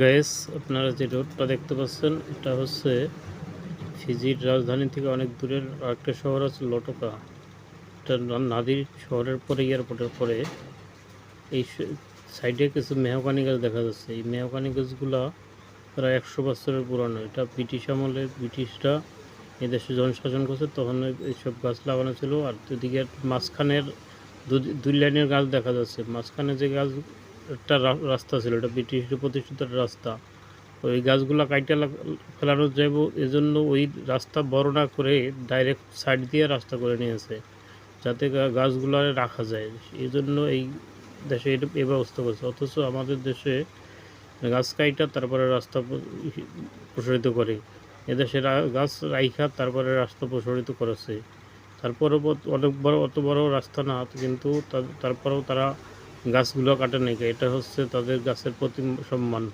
Gas আপনারা যে রোডটা দেখতে পাচ্ছেন, এটা হচ্ছে ফিজির রাজধানী থেকে অনেক দূরের আরেকটা শহর আছে লটকা। এটা নাদির শহরের পরে এয়ারপোর্টের পরে। এই সাইডে কিছু মেহকানি গাছ দেখা যাচ্ছে। এই মেহকানি গাছগুলা প্রায় একশো বছরের পুরানো। এটা ব্রিটিশ আমলে ব্রিটিশরা এদেশে যখন শাসন করছে, তখন এইসব গাছ লাগানো ছিল। আর দুদিকে মাঝখানের দুই লাইনের গাছ দেখা যাচ্ছে। মাঝখানে যে গাছ একটা রাস্তা ছিল, এটা ব্রিটিশের প্রতিষ্ঠিত একটা রাস্তা ওই গাছগুলো কাইটা ফেলানো যাব এজন্য ওই রাস্তা বড় না করে ডাইরেক্ট সাইড দিয়ে রাস্তা করে নিয়েছে, যাতে গাছগুলো রাখা যায়। এই জন্য এই দেশে এটা এ ব্যবস্থা করছে। অথচ আমাদের দেশে গাছ কাইটা তারপরে রাস্তা প্রসারিত করে। এদেশে গাছ রাইখা তারপরে রাস্তা প্রসারিত করেছে। তারপরেও অনেক বড়, অত বড় রাস্তা না, কিন্তু তারপরেও তারা গাছগুলো কাটে নাকি? এটা হচ্ছে তাদের গাছের প্রতি সম্মান।